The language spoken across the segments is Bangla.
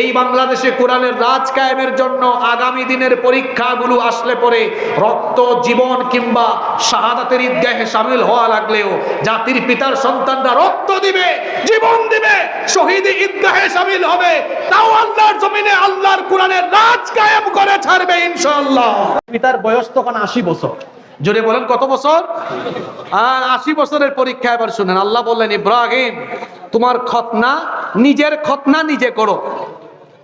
এই বাংলাদেশে কোরআনের রাজ কায়েমের জন্য আগামী দিনের পরীক্ষাগুলো আসলে পরে রক্ত জীবন কিংবা শাহাদাতের ঈদগাহে সামিল হওয়া লাগলেও জাতির পিতার সন্তানরা রক্ত দিবে জীবন দিবে শহীদ ঈদগাহে সামিল হবে। তাও আল্লাহর জমিনে আল্লাহর কোরআনের রাজ কায়েম করে ছাড়বে ইনশাআল্লাহ। পিতার বয়স তখন আশি বছর। জোরে বলেন কত বছর? আর আশি বছরের পরীক্ষা এবার শুনেন। আল্লাহ বললেন ইব্রাহিম তোমার খতনা নিজের খতনা নিজে করো।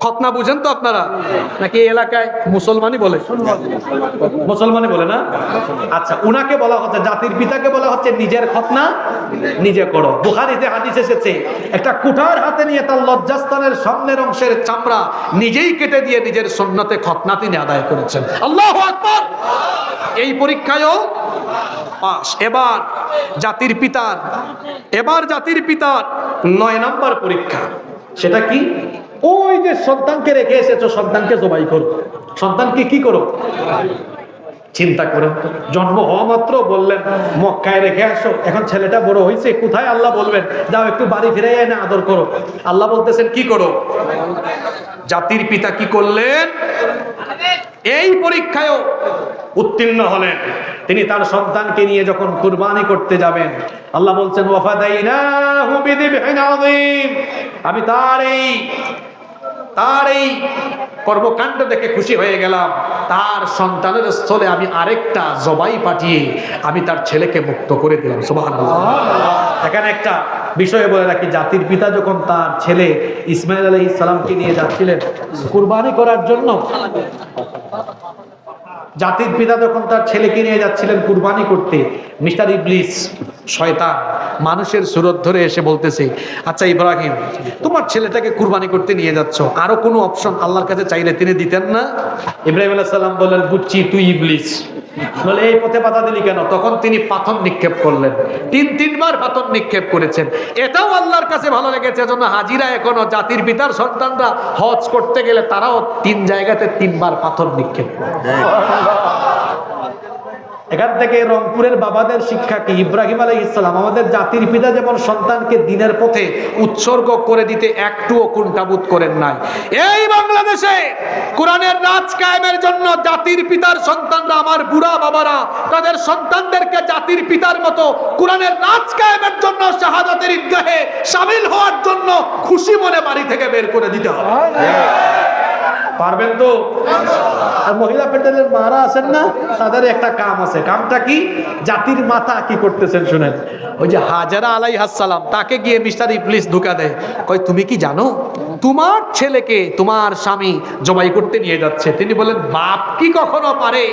খতনা বুঝেন তো আপনারা? নাকি এলাকায় মুসলমানই বলে? মুসলমানই বলে না? আচ্ছা উনাকে বলা হচ্ছে, জাতির পিতাকে বলা হচ্ছে, নিজের খতনা নিজে করো। বুখারিতে হাদিস এসেছে, একটা কুঠার হাতে নিয়ে তার লজ্জাস্থানের সামনের অংশের চামড়া নিজেই কেটে দিয়ে নিজের সন্ন্যতে খতনা তিনি আদায় করেছেন। আল্লাহ আকবার! এই পরীক্ষায়ও পাস এবার জাতির পিতার, এবার জাতির পিতার নয় নাম্বার পরীক্ষা। সেটা কি? ওই যে সন্তানকে রেখে এসেছ, সন্তানকে জবাই করো। সন্তানকে কি করো? চিন্তা করেন তো। জন্ম হওয়া মাত্র বললেন, মক্কায় রেখে আসো। এখন ছেলেটা বড় হয়েছে, কোথায় আল্লাহ বলবেন? যাও, একটু বাড়ি ফিরে এনে আদর করো। আল্লাহ বলতেছেন, কি করো? জাতির পিতা কি করলেন? এই পরীক্ষায়ও উত্তীর্ণ হলেন। তিনি তার সন্তানকে নিয়ে যখন কুরবানি করতে যাবেন, আল্লাহ বলছেন। আমি তার এই তার এই কর্মকাণ্ড দেখে খুশি হয়ে গেলাম। তার সন্তানের স্থলে আমি আরেকটা জবাই পাঠিয়ে আমি তার ছেলেকে মুক্ত করে দিলাম। সুবহানাল্লাহ। এখানে একটা বিষয়ে বলে রাখি জাতির পিতা যখন তার ছেলে ইসমাইল আলহ ইসলামকে নিয়ে যাচ্ছিলেন কুরবানি করার জন্য জাতির পিতা যখন তার ছেলেকে নিয়ে যাচ্ছিলেন কুরবানি করতে, মিস্টার ইবলিস, শয়তান, মানুষের সুরত ধরে এসে বলতেছে আচ্ছা ইব্রাহিম, তোমার ছেলেটাকে কুরবানি করতে নিয়ে যাচ্ছ, আরও কোনো অপশন আল্লাহর কাছে চাইলে তিনি দিতেন না? ইব্রাহিম আলাহ সাল্লাম বললেন, বুঝছি তুই ইবলিস। বলে এই পথে বাধা দিলি কেন? তখন তিনি পাথর নিক্ষেপ করলেন। তিন, তিনবার পাথর নিক্ষেপ করেছেন। এটাও আল্লাহর কাছে ভালো লেগেছে জন্য হাজিরা এখনও জাতির পিতার সন্তানরা হজ করতে গেলে তারাও তিন জায়গাতে তিনবার পাথর নিক্ষেপ করে। এখান থেকে রংপুরের বাবাদের শিক্ষা কি? ইব্রাহিম আলাই ইসলাম আমাদের জাতির পিতা যেমন সন্তানকে দিনের পথে উৎসর্গ করে দিতে একটুও কুণ্ঠাবোধ করেন নাই, এই বাংলাদেশে কোরআনের রাজ কায়েমের জন্য জাতির পিতার সন্তানরা, আমার বুড়া বাবারা, তাদের সন্তানদেরকে জাতির পিতার মতো কোরআনের রাজ কায়েমের জন্য, শাহাদাতের ঈদগাহে সামিল হওয়ার জন্য খুশি মনে বাড়ি থেকে বের করে দিতে হবে। পারবেন তো? আর মহিলা প্যান্ডেলের মারা আছেন না, তাদের একটা কাম আছে। কামটা কি? জাতির মাথা কি করতেছেন শুনেন। ওই যে হাজারা আলাই হাসালাম তাকে গিয়ে মিস্টার ইবলিস ধোকা দেয়। কয়, তুমি কি জানো? তোমার ছেলেকে তোমার স্বামী জবাই করতে নিয়ে যাচ্ছে। তিনি বলেন, বাপ কি কখনো পারে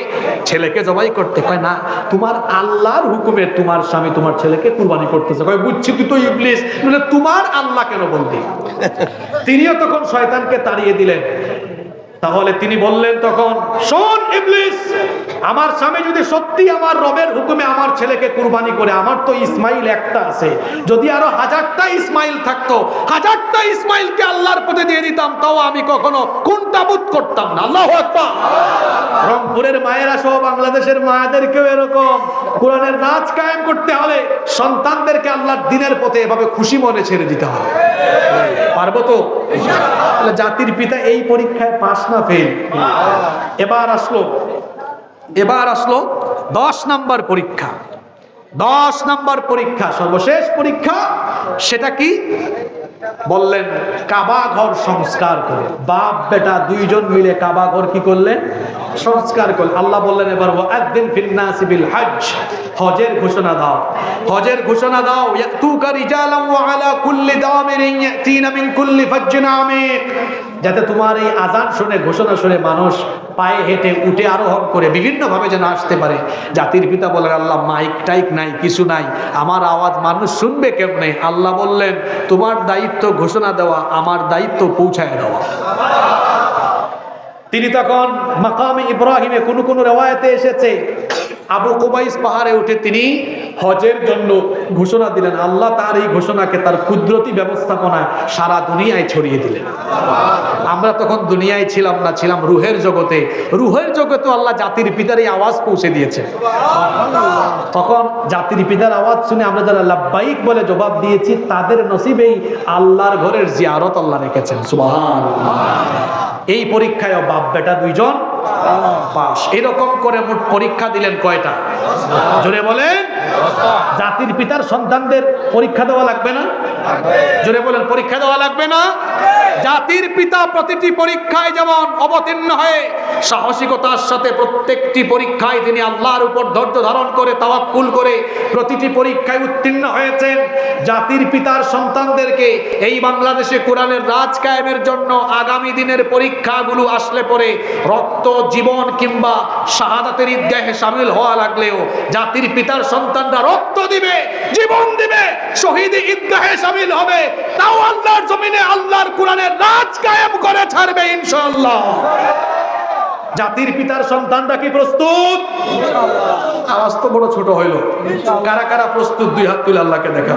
ছেলেকে জবাই করতে? কয়, না, তোমার আল্লাহর হুকুমে তোমার স্বামী তোমার ছেলেকে কুরবানি করতেছে। কয়, বুঝছি তুই তো ইবলিস? বলে, তোমার আল্লাহ কেন বললি? তিনিও তখন শয়তানকে তাড়িয়ে দিলেন। তাহলে তিনি বললেন তখন, শোন ইবলিস, আমার স্বামী যদি সত্যি আমার রবের হুকুমে আমার ছেলেকে কুরবানি করে, আমার তো ইসমাইল একটা আছে। যদি আরও হাজারটা ইসমাইল থাকতো, হাজারটা ইসমাইলকে আল্লাহর পথে দিয়ে দিতাম, তাও আমি কখনো কোনটা বোধ করতাম না। আল্লাহ আকবার। রংপুরের মায়েরা সহ বাংলাদেশের মায়েদেরকেও এরকম। কোরআনের রাজ কায়েম করতে হলে সন্তানদেরকে আল্লাহর দিনের পথে এভাবে খুশি মনে ছেড়ে দিতে হবে। পারব তো? জাতির পিতা এই পরীক্ষায় পাশ না ফেল এবার আসলো এবার আসলো দশ নাম্বার পরীক্ষা। দশ নাম্বার পরীক্ষা, সর্বশেষ পরীক্ষা, সেটা কি? বললেন, কাবা ঘর সংস্কার করে। বাপ, বেটা দুইজন মিলে কাবা ঘর কি করলেন? সংস্কার করলেন। আল্লাহ বললেন এবার একদিন ফিন্না বিল হজ হজের ঘোষণা দাও। হজের ঘোষণা দাও। ইয়াতুকা জালাম ওয়া আলা কুল্লি দামিরিন ইয়াতিনা মিন কুল্লি ফাজ্জিন আমিক যাতে তোমার এই আজান শুনে, ঘোষণা শুনে মানুষ পায়ে হেঁটে উঠে আরোহণ করে বিভিন্নভাবে যেন আসতে পারে। জাতির পিতা বলেন, আল্লাহ মাইক টাইক নাই, কিছু নাই। আমার আওয়াজ মানুষ শুনবে কেমনে? আল্লাহ বললেন, তোমার দায়িত্ব ঘোষণা দেওয়া, আমার দায়িত্ব পৌঁছায় দেওয়া। তিনি তখন মাকামে ইব্রাহিমে কোনো কোনো রেওয়ায়তে এসেছে। আবু কুবাইস পাহাড়ে উঠে তিনি হজের জন্য ঘোষণা দিলেন। আল্লাহ তার এই ঘোষণাকে তার কুদরতি ব্যবস্থাপনায় সারা দুনিয়ায় ছড়িয়ে দিলেন। আমরা তখন দুনিয়ায় ছিলাম না, ছিলাম রুহের জগতে। রুহের জগতে আল্লাহ জাতির পিতার এই আওয়াজ পৌঁছে দিয়েছে তখন জাতির পিতার আওয়াজ শুনে আমরা যারা লাব্বাইক বলে জবাব দিয়েছি, তাদের নসিবেই আল্লাহর ঘরের জিয়ারত আল্লাহ রেখেছেন। সুবহান এই পরীক্ষায় বাপ বেটা দুইজন পাস এরকম করে মোট পরীক্ষা দিলেন কয়টা? জোরে বলেন। জাতির পিতার সন্তানদের পরীক্ষা দেওয়া লাগবে না? জোরে বলেন, পরীক্ষা দেওয়া লাগবে না? জাতির পিতা প্রতিটি পরীক্ষায় যেমন অবতীর্ণ হয়ে সাহসিকতার সাথে প্রত্যেকটি পরীক্ষায় তিনি আল্লাহর উপর ধৈর্য ধারণ করে, তাওয়াক্কুল করে প্রতিটি পরীক্ষায় উত্তীর্ণ হয়েছেন। জাতির পিতার সন্তানদেরকে এই বাংলাদেশে কোরআনের রাজ কায়েমের জন্য আগামী দিনের পরীক্ষাগুলো আসলে পরে রক্ত, জীবন কিংবা শাহাদাতের ঈদগাহে সামিল হওয়া লাগলেও জাতির পিতার সন্তানরা রক্ত দিবে, জীবন দিবে, শহীদ ঈদগাহে সামিল হবে। তাও আল্লাহর জমিনে আল্লাহর কোরআনের রাজ কায়েম করে ছাড়বে ইনশাআল্লাহ। জাতির পিতার সন্তানটা কি প্রস্তুত? আওয়াজ তো বড় ছোট হইল। কারা কারা প্রস্তুত দুই হাত তুলে আল্লাহকে দেখা।